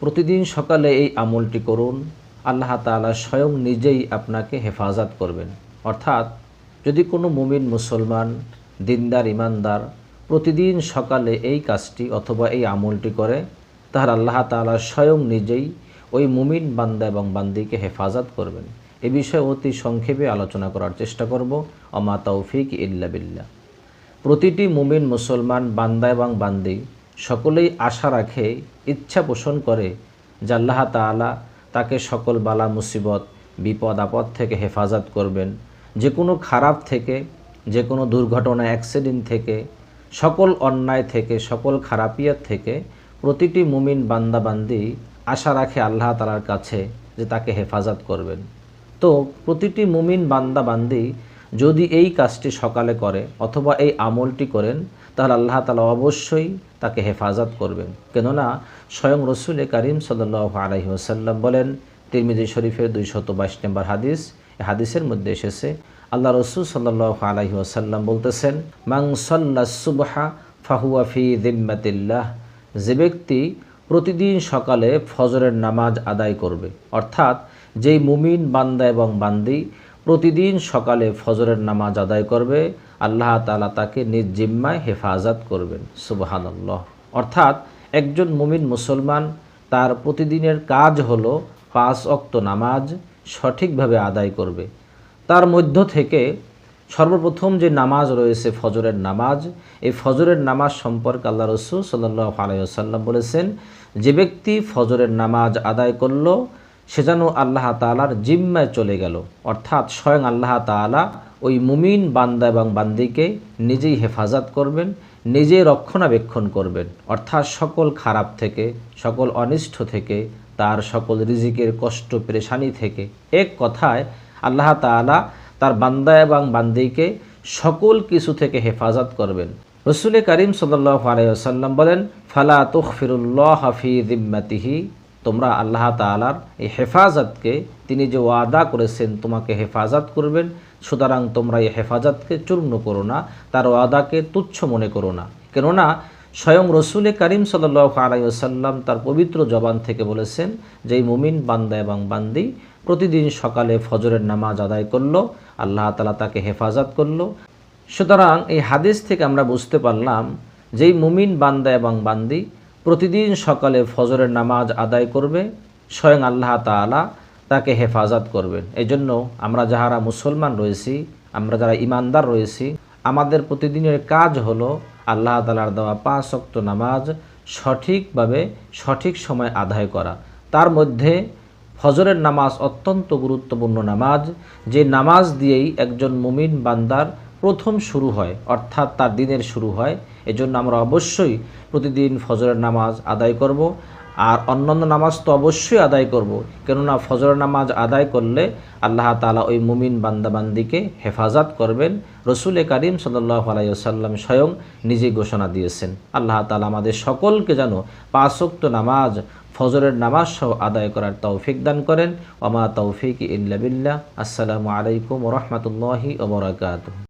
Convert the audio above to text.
প্রতিদিন সকালে এই আমলটি করুন। আল্লাহ তাআলা স্বয়ং নিজেই আপনাকে হেফাজত করবেন। অর্থাৎ যদি কোনো মুমিন মুসলমান, দিনদার, ইমানদার প্রতিদিন সকালে এই কাজটি অথবা এই আমলটি করে তাহার আল্লাহ তাআলা স্বয়ং নিজেই ওই মুমিন বান্দা এবং বান্দিকে হেফাজত করবেন। এ বিষয়ে অতি সংক্ষেপে আলোচনা করার চেষ্টা করব। অমা তৌফিক ইল্লা বিল্লাহ। প্রতিটি মুমিন মুসলমান বান্দা এবং বান্দি সকলেই আশা রাখে, ইচ্ছা পোষণ করে যে আল্লাহ তাআলা তাকে সকল বালা, মুসিবত, বিপদ, আপদ থেকে হেফাজত করবেন। যে কোনো খারাপ থেকে, যে কোনো দুর্ঘটনা, অ্যাক্সিডেন্ট থেকে, সকল অন্যায় থেকে, সকল খারাপিয়ার থেকে প্রতিটি মুমিন বান্দা বান্দি আশা রাখে আল্লাহ তালার কাছে যে তাকে হেফাজত করবেন। তো প্রতিটি মুমিন বান্দা বান্দি যদি এই কাজটি সকালে করে অথবা এই আমলটি করেন তাহলে আল্লাহ তালা অবশ্যই তাকে হেফাজত করবেন। কেননা স্বয়ং রসুল করিম সাল্লাহ আলহি ওসাল্লাম বলেন, তিরমিজি শরীফের দুইশত বাইশ নম্বর হাদিস হাদিসের মধ্যে এসেছে, আল্লাহ রসুল সাল্লাহ আলহি ওসাল্লাম বলতেছেন মাং সাল্লা ফাহুয়া ফি দিম্মাতিল্লাহ যে ব্যক্তি প্রতিদিন সকালে ফজরের নামাজ আদায় করবে, অর্থাৎ যেই মুমিন বান্দা এবং বান্দি প্রতিদিন সকালে ফজরের নামাজ আদায় করবে, আল্লাহ তালা তাকে নিজ জিম্মায় হেফাজত করবেন, সুবাহানাল্লাহ। অর্থাৎ একজন মুমিন মুসলমান তার প্রতিদিনের কাজ হলো পাঁচ অক্ত নামাজ সঠিকভাবে আদায় করবে। তার মধ্য থেকে সর্বপ্রথম যে নামাজ রয়েছে ফজরের নামাজ, এই ফজরের নামাজ সম্পর্কে আল্লাহ রসুল সাল্লাহ আলাইসাল্লাম বলেছেন, যে ব্যক্তি ফজরের নামাজ আদায় করল সে যেন আল্লাহ তালার জিম্মায় চলে গেল। অর্থাৎ স্বয়ং আল্লাহ তালা ওই মুমিন বান্দা এবং বান্দিকে নিজেই হেফাজত করবেন, নিজে রক্ষণাবেক্ষণ করবেন। অর্থাৎ সকল খারাপ থেকে, সকল অনিষ্ট থেকে, তার সকল রিজিকের কষ্ট, পেরেশানি থেকে। এক কথায় আল্লাহ তালা তার বান্দা এবং বান্দিকে সকল কিছু থেকে হেফাজত করবেন। রসুল করিম সাল্লাহ আলাইসাল্লাম বলেন, ফালা তুখফিরুল্লাহ হাফি দিম্মাতিহি তোমরা আল্লাহ তালার এই হেফাজতকে, তিনি যে ওয়াদা করেছেন, তোমাকে হেফাজত করবেন। সুতরাং তোমরা এই হেফাজতকে চূর্ণ করো না, তার ওয়াদাকে তুচ্ছ মনে করো না। কেননা, স্বয়ং রসুলে করিম সাল্লাহ আলাইসাল্লাম তার পবিত্র জবান থেকে বলেছেন যে মুমিন বান্দা এবং বান্দি প্রতিদিন সকালে ফজরের নামাজ আদায় করল, আল্লাহ তালা তাকে হেফাজত করল। সুতরাং এই হাদিস থেকে আমরা বুঝতে পারলাম যেই মুমিন বান্দা এবং বান্দি প্রতিদিন সকালে ফজরের নামাজ আদায় করবে, স্বয়ং আল্লাহ তালা তাকে হেফাজত করবেন। এই জন্য আমরা যাহারা মুসলমান রয়েছি, আমরা যারা ইমানদার রয়েছি, আমাদের প্রতিদিনের কাজ হলো আল্লাহ তালার দেওয়া পাঁচ শক্ত নামাজ সঠিকভাবে সঠিক সময় আদায় করা। তার মধ্যে ফজরের নামাজ অত্যন্ত গুরুত্বপূর্ণ নামাজ। যে নামাজ দিয়েই একজন মুমিন বান্দার প্রথম শুরু হয়, অর্থাৎ তার দিনের শুরু হয়। এজন্য আমরা অবশ্যই প্রতিদিন ফজরের নামাজ আদায় করব। আর অন্যান্য নামাজ তো অবশ্যই আদায় করব। কেননা ফজরের নামাজ আদায় করলে আল্লাহ তালা ওই মুমিন বান্দাবান্দিকে হেফাজত করবেন। রসুল করিম সাল্লাহ আলাইসাল্লাম স্বয়ং নিজে ঘোষণা দিয়েছেন, আল্লাহ তালা আমাদের সকলকে যেন পাঁচক্ত নামাজ, ফজরের নামাজ সহ আদায় করার তৌফিক দান করেন। ওমা তৌফিক ইল্লা বিল্লাহ। আসসালামু আলাইকুম রহমতুল্লাহি ওবরাকাত